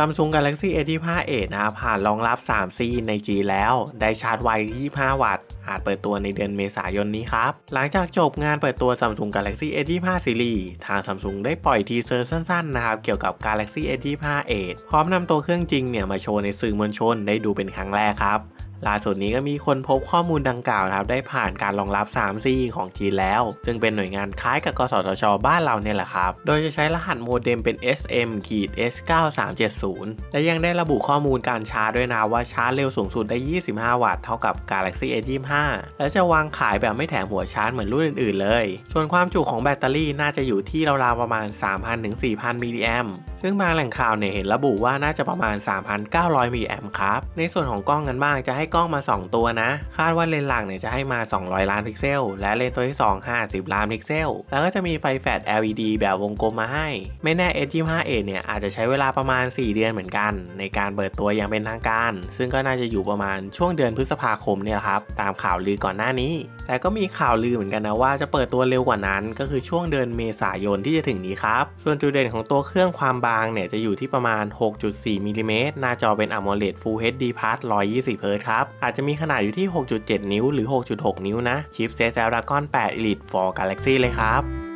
Samsung Galaxy A25 Edge นะครับผ่านรองรับ 3C ใน G แล้ว ได้ชาร์จไว 25 วัตต์ อาจเปิดตัวในเดือนเมษายนนี้ครับ หลังจากจบงานเปิดตัว Samsung Galaxy A25 Series ทาง Samsung ได้ปล่อยทีเซอร์สั้นๆนะครับ เกี่ยวกับ Galaxy A25 Edge พร้อมนำตัวเครื่องจริงเนี่ยมาโชว์ในสื่อมวลชนได้ดูเป็นครั้งแรกครับ ล่าสุดนี้ก็มีคนพบข้อมูลดังกล่าวนะครับได้ผ่านการรองรับ 3C ของจีนแล้ว ซึ่งเป็นหน่วยงานคล้ายกับกสทช บ้านเราเนี่ยแหละครับ โดยจะใช้รหัสโมเด็มเป็น SM S9370 และยังได้ระบุข้อมูลการชาร์จด้วยนะว่าชาร์จเร็วสูงสุดได้ 25 วัตต์เท่ากับ Galaxy A25 และจะวางขายแบบไม่แถมหัวชาร์จเหมือนรุ่นอื่นๆเลย ส่วนความจุของแบตเตอรี่น่าจะอยู่ที่ราวๆประมาณ 3,000ถึง4,000มิลลิแอมซึ่งบางแหล่งข่าวเนี่ยเห็นระบุว่าน่าจะประมาณ 3,900มิลลิแอมครับในส่วนของกล้องกันบ้างจะให้กล้องมา 2 ตัวนะ คาดว่าเลนส์หลักเนี่ยจะให้มา 200 ล้านพิกเซล และเลนส์ตัวที่ 2 50 ล้านพิกเซล แล้วก็จะมีไฟแฟลช LED แบบวงกลมมาให้ ไม่แน่ S25A เนี่ยอาจจะใช้เวลาประมาณ 4 เดือนเหมือนกัน ในการเปิดตัวอย่างเป็นทางการ ซึ่งก็น่าจะอยู่ประมาณช่วงเดือนพฤษภาคมเนี่ยครับ ตามข่าวลือก่อนหน้านี้ แต่ก็มีข่าวลือเหมือนกันนะว่าจะเปิดตัวเร็วกว่านั้น ก็คือช่วงเดือนเมษายนที่จะถึงนี้ครับ ส่วนจุดเด่นของตัวเครื่องความบางเนี่ยจะอยู่ที่ประมาณ 6.4มิลลิเมตรหน้าจอเป็น AMOLED Full HD Plus 120 Hz ครับ อาจจะมีขนาดอยู่ที่ 6.7 นิ้วหรือ 6.6 นิ้วนะ ชิปเซต Snapdragon 8 Elite for Galaxy เลยครับ